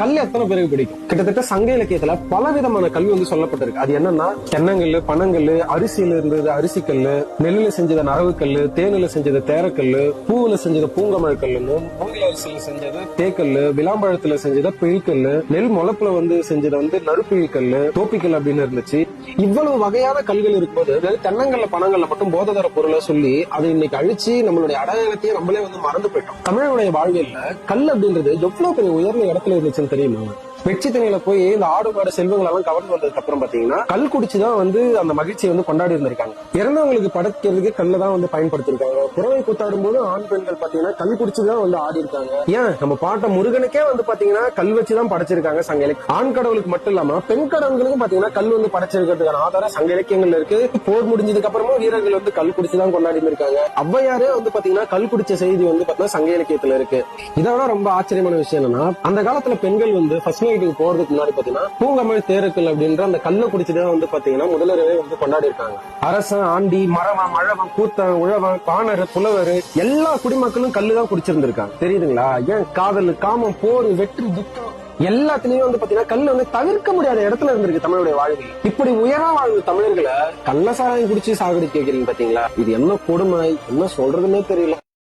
கல் எத்தனை பேருக்கு பிடிக்கும்? கிட்டத்தட்ட சங்க இலக்கியத்துல பல விதமான கல்வி வந்து சொல்லப்பட்டிருக்கு. அது என்னன்னா தென்னங்கல் பனங்கல் அரிசியில இருந்தது அரிசிக்கல் நெல்லுல செஞ்சது நரவுக்கல் தேனில செஞ்சது தேரக்கல் பூவுல செஞ்சது பூங்கமல் கல்லுன்னு மூங்கில அரிசியில செஞ்சது தேக்கல்லு விளாம்பழத்துல செஞ்சது பிழிக்கல்லு நெல் முளப்புல வந்து செஞ்சது வந்து நறுப்பிழிக்கல் தோப்பிக்கல் அப்படின்னு இருந்துச்சு. இவ்வளவு வகையான கல்கள் இருக்கும்போது வெறும் தென்னங்கல்ல பணங்கள்ல மட்டும் போததர பொருளை சொல்லி அதை இன்னைக்கு அழிச்சு நம்மளுடைய அடையாளத்தையே நம்மளே வந்து மறந்து போயிட்டோம். தமிழனுடைய வாழ்வியல்ல கல் அப்படின்றது எவ்வளவு பெரிய உயர்ந்த இடத்துல இருந்துச்சு தெரியுமா வெற்றி தண்ணியில போய் இந்த ஆடு மாடு செல்வங்கள் எல்லாம் கவர்ந்து வந்ததுக்கு அப்புறம் பாத்தீங்கன்னா கல் குடிச்சுதான் வந்து அந்த மகிழ்ச்சியை வந்து கொண்டாடி இருந்திருக்காங்க. இறந்தவங்களுக்கு படைக்கிறதுக்கு கல்ல தான் வந்து பயன்படுத்திருக்காங்க. புறவை கூத்தாடும் போது ஆண் பெண்கள் பாத்தீங்கன்னா கல் குடிச்சுதான் வந்து ஆடி இருக்காங்க ஏன்? நம்ம பாட்ட முருகனுக்கே வந்து பாத்தீங்கன்னா கல் வச்சுதான் படைச்சிருக்காங்க சங்க இலக்கியம். ஆண் கடவுளுக்கு மட்டும் இல்லாம பெண் கடவுளுக்கும் பாத்தீங்கன்னா கல் வந்து படைச்சிருக்கிறதுக்கான ஆதாரம் சங்க இலக்கியங்கள்ல இருக்கு. போர் முடிஞ்சதுக்கு அப்புறமா வீரர்கள் வந்து கல் குடிச்சுதான் கொண்டாடி இருக்காங்க அவ்வையாரே வந்து பாத்தீங்கன்னா கல் குடிச்ச செய்தி வந்து பாத்தீங்கன்னா சங்க இலக்கியத்துல இருக்கு. இதோட ரொம்ப ஆச்சரியமான விஷயம் என்னன்னா அந்த காலத்துல பெண்கள் வந்து ஃபர்ஸ்ட் நைட்டுக்கு போறதுக்கு முன்னாடி பாத்தீங்கன்னா பூங்கமல் தேருக்கள் அப்படின்ற அந்த கல்லை குடிச்சுதான் வந்து பாத்தீங்கன்னா முதலரவே வந்து கொண்டாடி இருக்காங்க. அரசன் ஆண்டி மரவன் மழவன் கூத்தன் உழவன் பாணர் புலவர் எல்லா குடிமக்களும் கல்லு தான் குடிச்சிருந்திருக்காங்க. தெரியுதுங்களா? ஏன் காதல் காமம் போர் வெற்றி துக்கம் எல்லாத்துலயும் வந்து பாத்தீங்கன்னா கல் வந்து தவிர்க்க முடியாத இடத்துல இருந்திருக்கு தமிழுடைய வாழ்வில். இப்படி உயரா வாழ்ந்த தமிழர்களை கள்ளசாராயம் குடிச்சு சாகடிக்க வைக்கிறீங்க பாத்தீங்களா? இது என்ன கொடுமை? என்ன சொல்றதுன்னே தெரியல.